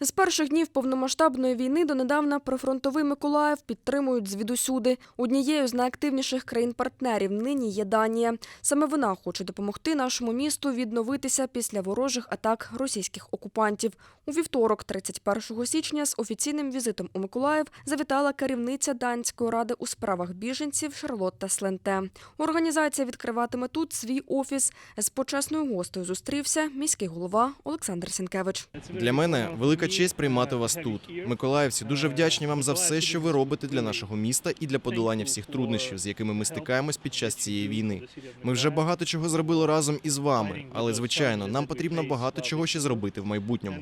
З перших днів повномасштабної війни донедавна прифронтовий Миколаїв підтримують звідусюди. Однією з найактивніших країн-партнерів нині є Данія. Саме вона хоче допомогти нашому місту відновитися після ворожих атак російських окупантів. У вівторок, 31 січня, з офіційним візитом у Миколаїв завітала керівниця Данської ради у справах біженців Шарлотта Сленте. Організація відкриватиме тут свій офіс. З почесною гостею зустрівся міський голова Олександр Сінкевич. Для мене велика честь приймати вас тут. Миколаївці дуже вдячні вам за все, що ви робите для нашого міста і для подолання всіх труднощів, з якими ми стикаємось під час цієї війни. Ми вже багато чого зробили разом із вами, але звичайно, нам потрібно багато чого ще зробити в майбутньому.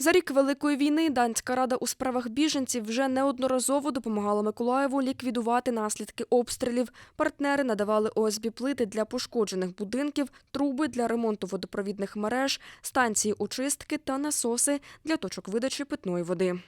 За рік Великої війни Данська рада у справах біженців вже неодноразово допомагала Миколаєву ліквідувати наслідки обстрілів. Партнери надавали ОСБ плити для пошкоджених будинків, труби для ремонту водопровідних мереж, станції очистки та насоси для точок видачі питної води.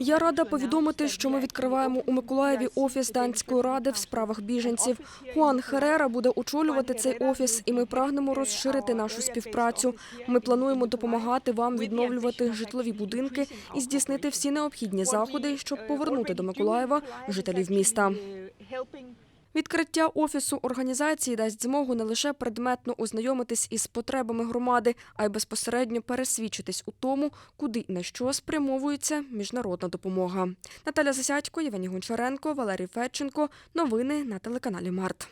Я рада повідомити, що ми відкриваємо у Миколаєві офіс Данської ради в справах біженців. Хуан Херера буде очолювати цей офіс, і ми прагнемо розширити нашу співпрацю. Ми плануємо допомагати вам відновлювати житлові будинки і здійснити всі необхідні заходи, щоб повернути до Миколаєва жителів міста. Відкриття офісу організації дасть змогу не лише предметно ознайомитись із потребами громади, а й безпосередньо пересвідчитись у тому, куди і на що спрямовується міжнародна допомога. Наталя Засядько, Євгеній Гончаренко, Валерій Федченко. Новини на телеканалі Март.